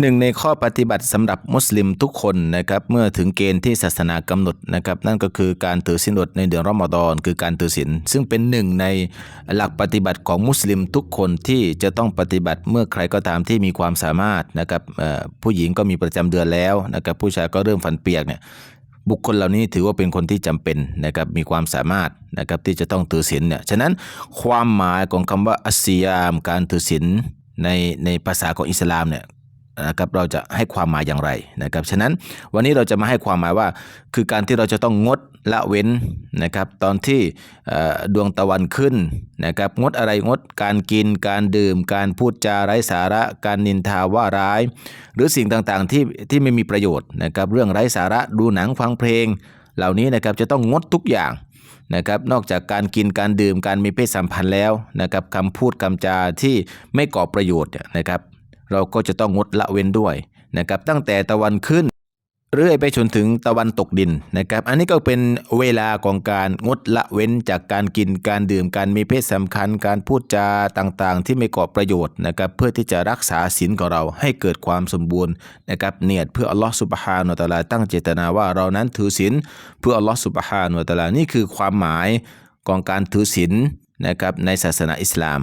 หนึ่งในข้อปฏิบัติสำหรับมุสลิมทุกคนนะครับเมื่อถึงเกณฑ์ที่ศาสนากำหนดนะครับนั่นก็คือการถือศีลอดในเดือนรอมฎอนคือการถือศีลซึ่งเป็นหนึ่งในหลักปฏิบัติของมุสลิมทุกคนที่จะต้องปฏิบัติเมื่อใครก็ตามที่มีความสามารถนะครับผู้หญิงก็มีประจำเดือนแล้วนะครับผู้ชายก็เริ่มฝันเปียกเนี่ยบุคคลเหล่านี้ถือว่าเป็นคนที่จำเป็นนะครับมีความสามารถนะครับที่จะต้องถือศีลเนี่ยฉะนั้นความหมายของคำว่าอัสยาม การถือศีลในในภาษาของอิสลามเนี่ย นะครับเราจะให้ความหมายอย่างไรนะครับฉะนั้นวันนี้เราจะมาให้ความหมายว่า คือการที่เราจะต้องงดละเว้นนะครับ ตอนที่ดวงตะวันขึ้นนะครับงดอะไรงดการกิน การดื่ม การพูดจาไร้สาระ การนินทาว่าร้าย หรือสิ่งต่างๆที่ที่ไม่มีประโยชน์นะครับเรื่องไร้สาระดูหนังฟังเพลง เหล่านี้นะครับจะต้องงดทุกอย่างนะครับนอกจากการกินการดื่มการมีเพศสัมพันธ์แล้วนะครับคำพูดคำจาที่ไม่ก่อประโยชน์เนี่ยนะครับ เราก็จะต้องงดละเว้นด้วยนะครับตั้งแต่ตะวันขึ้น เรื่อยไปจนถึงตะวันตกดินนะครับ อันนี้ก็เป็นเวลาของการงดละเว้นจากการกินการดื่มการมีเพศสัมพันธ์การพูดจาต่างๆ ที่ไม่ก่อประโยชน์นะครับเพื่อที่จะรักษาศีลของเราให้เกิดความสมบูรณ์นะครับเนียดเพื่ออัลลอฮฺสุบฮานุตะลาตั้งเจตนาว่าเรานั้นถือศีลเพื่ออัลลอฮฺสุบฮานุตะลานี่คือความหมายของการถือศีลนะครับในศาสนาอิสลาม